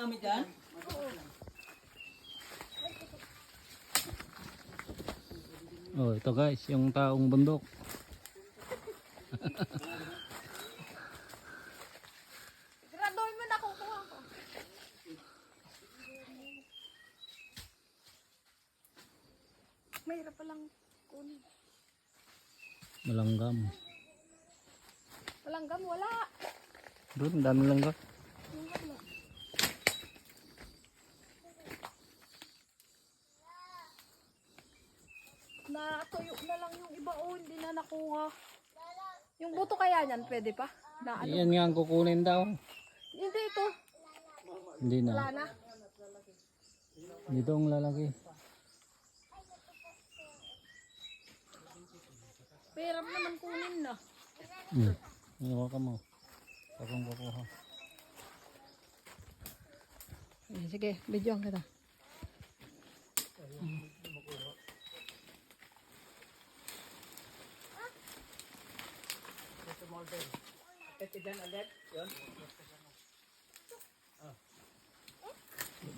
ginagamit yan? Oh, ito guys, yung taong bundok. Graduhin mo na kukuha ko. Mahirap palang kunin. Malanggam. Palanggam, wala. Doon, dami langgam. Natuyo na lang yung iba oh, hindi na nakuha. Yung buto kaya niyan, pwede pa? Na ano? Yan nga ang kukunin daw. Hindi ito. Hindi Wala na. na. Dito ang lalaki. Mahirap naman kunin na. Hmm. Ano ka mo? Akong kukuha. Eh, Sige, videoan kita.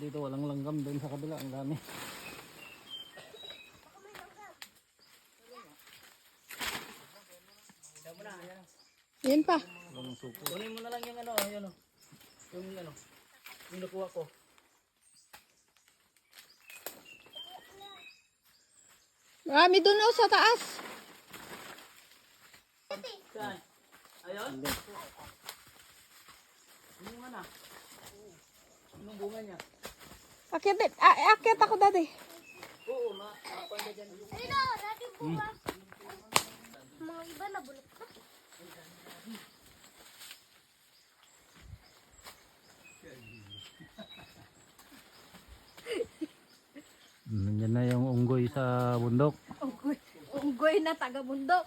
Dito walang langgam doon sa kabila. Ang dami. Yan pa. Walang suko. Kunin mo na lang yung ano, yun oh. Yung ano, yung nakuha ko. Marami doon oh, sa taas. Saan? Ayun? Yung bunga na. Yung bunga niya. Akit, ah, akit ako dati. Oo, ma mapanda dyan. Sino? Dati bunga. Mga iba na bulok na. Nandiyan na yung unggoy sa bundok. Unggoy, unggoy na taga bundok.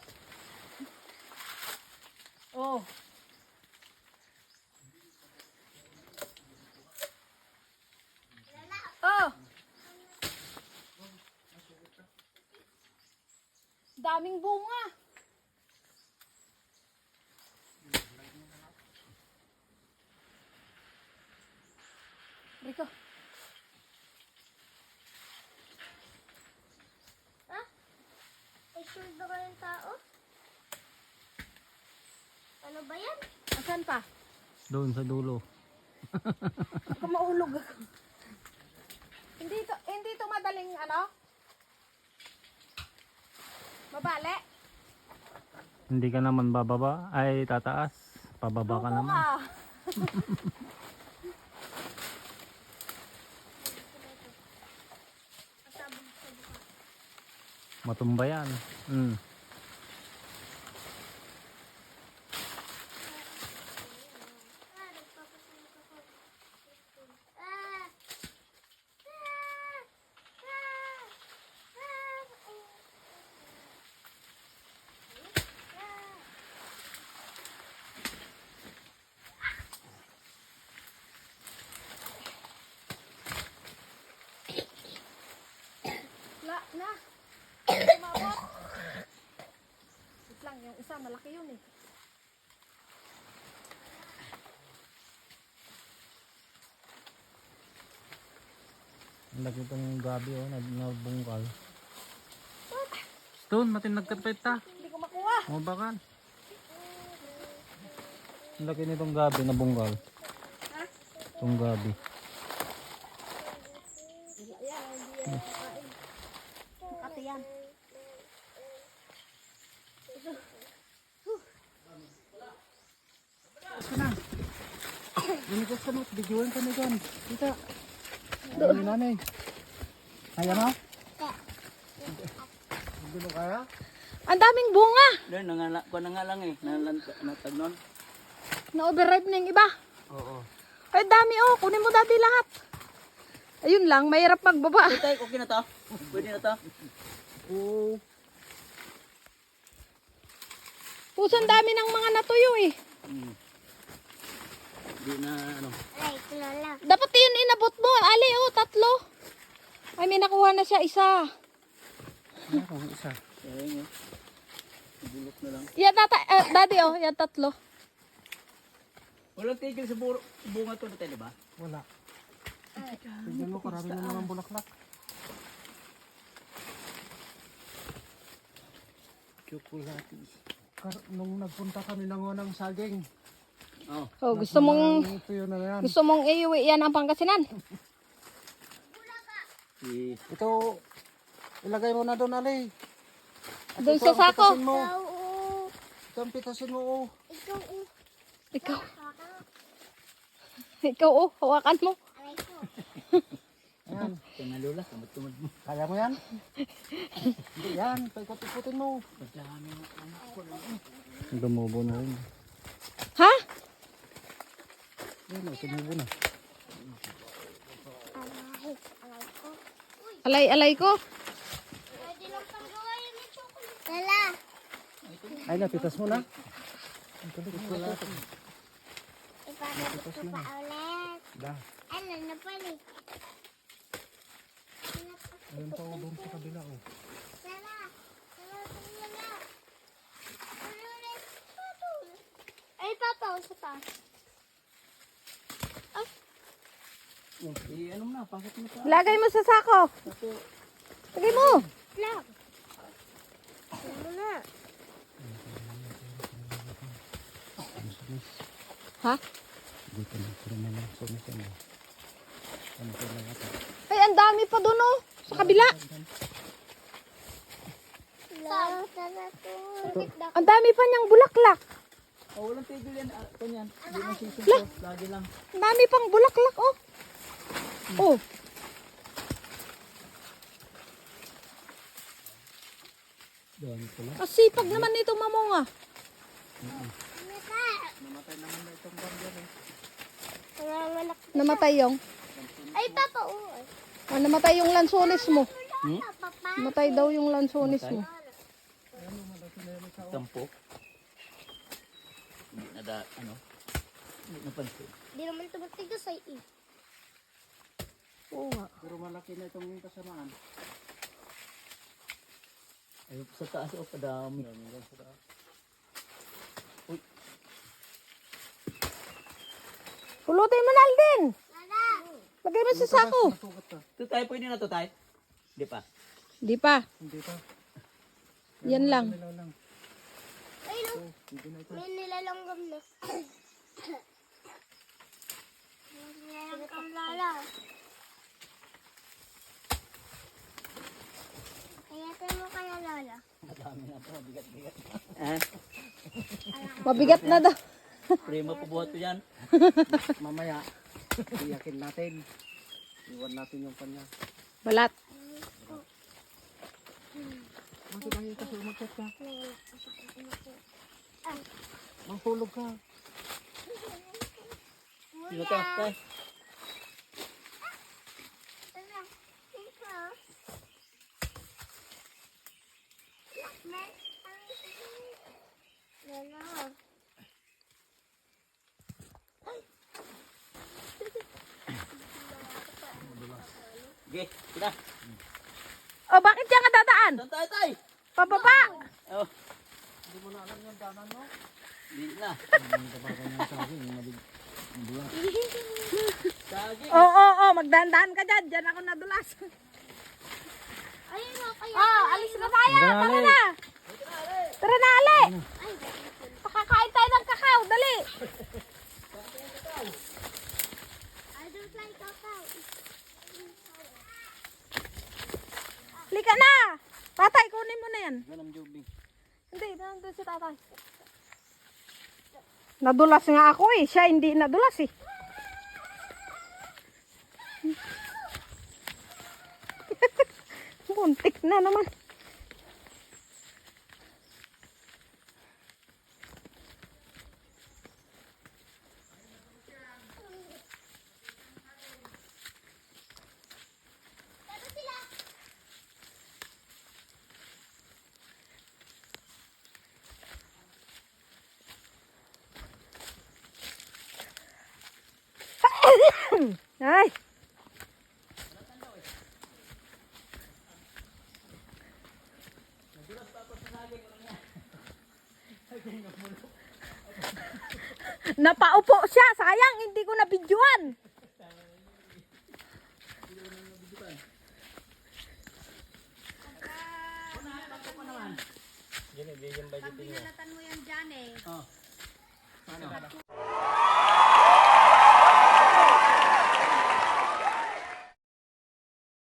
Oh. Oh. Daming bunga. Rico. Ha? May shoulder ka ng tao? Ano ba yan? Asan pa? Doon sa dulo. Baka maulog ako. hindi to, hindi to madaling ano? Mabale? Hindi ka naman bababa. Ay tataas. Pababa ka naman. Buka. Matumba yan. Hmm. Ah, nagpapasunod ako. Ah! Ah! Ah! Ah! Ah! La, na. Umabot. Wait lang, yung isa malaki yun eh. Ang laki itong gabi oh. Nag nabungkal. Stone, matin nagkapit ta. Hindi ko makuha. Mabakan. Ang laki nitong gabi na bungkal. Ha? Itong gabi. Wala hindi yan Lumikos ka mo. Bidyoan ka na dyan. Kita. Doon. nanay. Kaya mo? Hindi mo kaya? Ang daming bunga. Doon, nangala, ko na nga lang eh. Nalan, natagnon. Na-overripe na yung iba. Oo. Ay, dami oh. Kunin mo dati lahat. Ayun lang, mahirap magbaba. Tay, okay na to? Pwede na to? Oo. Puso, ang dami ng mga natuyo eh. Hmm. Hindi na ano. Aray, kilala. Dapat yun inabot mo. Ali, oh, tatlo. Ay, may nakuha na siya isa. Kung isa? Kaya yun eh. Bulok na lang. Yan, tata, eh, daddy, oh, yan tatlo. Walang tigil sa bunga to na tayo, di ba? Wala. Tingnan mo, karami na naman bulaklak. Chocolate. Kar nung nagpunta kami ng ng saging. Oh. Oh, gusto mong na yan. gusto mong iuwi yan ang Pangasinan. Si Ito, ilagay mo na doon, Ali. Doon sa sako. mo. Ikaw, oo. Ito ang pitasin mo, oh. Ikaw, oo. Ikaw, Hawakan mo. ikaw oh, hawakan mo. Aray ko. Ayan. Pinalula, kamot-tumod mo. Kaya mo yan? Hindi yan. Paikot-ikutin mo. Madami ang anak ko lang. Lumubo na rin. Ha? Yan, oh, tumubo na. Aray. Aray ko. Lala. Ay, napitas mo na. Ipapabot ko pa ulit. Da. Ano na pala. Ayun pa, doon sa kabila, oh. Lala. Lala, lala. Ano ulit? Eh, ano na, pasok mo sa... Lagay mo sa sako. Lagay mo. Lang. Ano na? Ha? Dito na, pero naman, sumisan mo. Ano ko na ata? Ay, ang dami pa doon oh. Sa kabila. To. Ang dami pa niyang bulaklak. Oh, walang tigil yan. Ah, kanyan. Hindi mo sisinto. Lagi lang. Ang dami pang bulaklak oh. Oh. Dami pala. Kasipag naman nito mamonga. Namatay naman na itong barya, eh. Namatay yung. Ay, papa, oo. Ah, namatay yung lansones mo. Hmm? Namatay daw yung lansones mo. Tampo. Hindi na da, ano. Hindi napansin. Di naman tumatigas ay eh. Oo nga. Pero malaki na itong kasamaan. Ay, sa taas o padami. Pulutin mo na Alden. Lagay mo sa sako. Ito tayo, pwede na to tayo? Hindi pa. Di pa. Hindi pa. Yan lang. Nilaw lang. Ay, no. Oh, hindi na ito. May nilalanggam na. May nilalanggam lala. Kaya mo kaya lala. Madami na to, bigat-bigat. Ah, Mabigat na daw. prima po buhat ko yan. Mamaya, iyakin natin. Iwan natin yung kanya. Balat. Bakit umakyat ka? Mahulog ka. Sino to? Tay? Lala. Ikaw. Lala. Sige, sila. Oh, bakit yan dadaan? Saan tayo tayo? Pababa. Oh, Hindi mo na alam yung danan mo. hindi na. Oo, oo, oo. Magdandahan ka dyan. Diyan ako nadulas. Ayun. Oh, alis na tayo. Tara na. Tara na, Ali. Pakakain tayo ng kakao. Dali. I don't like kakao. Lika na. Tatay, kunin mo na yan. Ganang jubing. Hindi, nandun si tatay. Nadulas nga ako eh. Siya hindi nadulas eh. Muntik na naman. Ay! Napaupo siya. Sayang, hindi ko nabidyuan. Yan, yan ba dito niya? Pag binalatan mo yan dyan eh. Ano?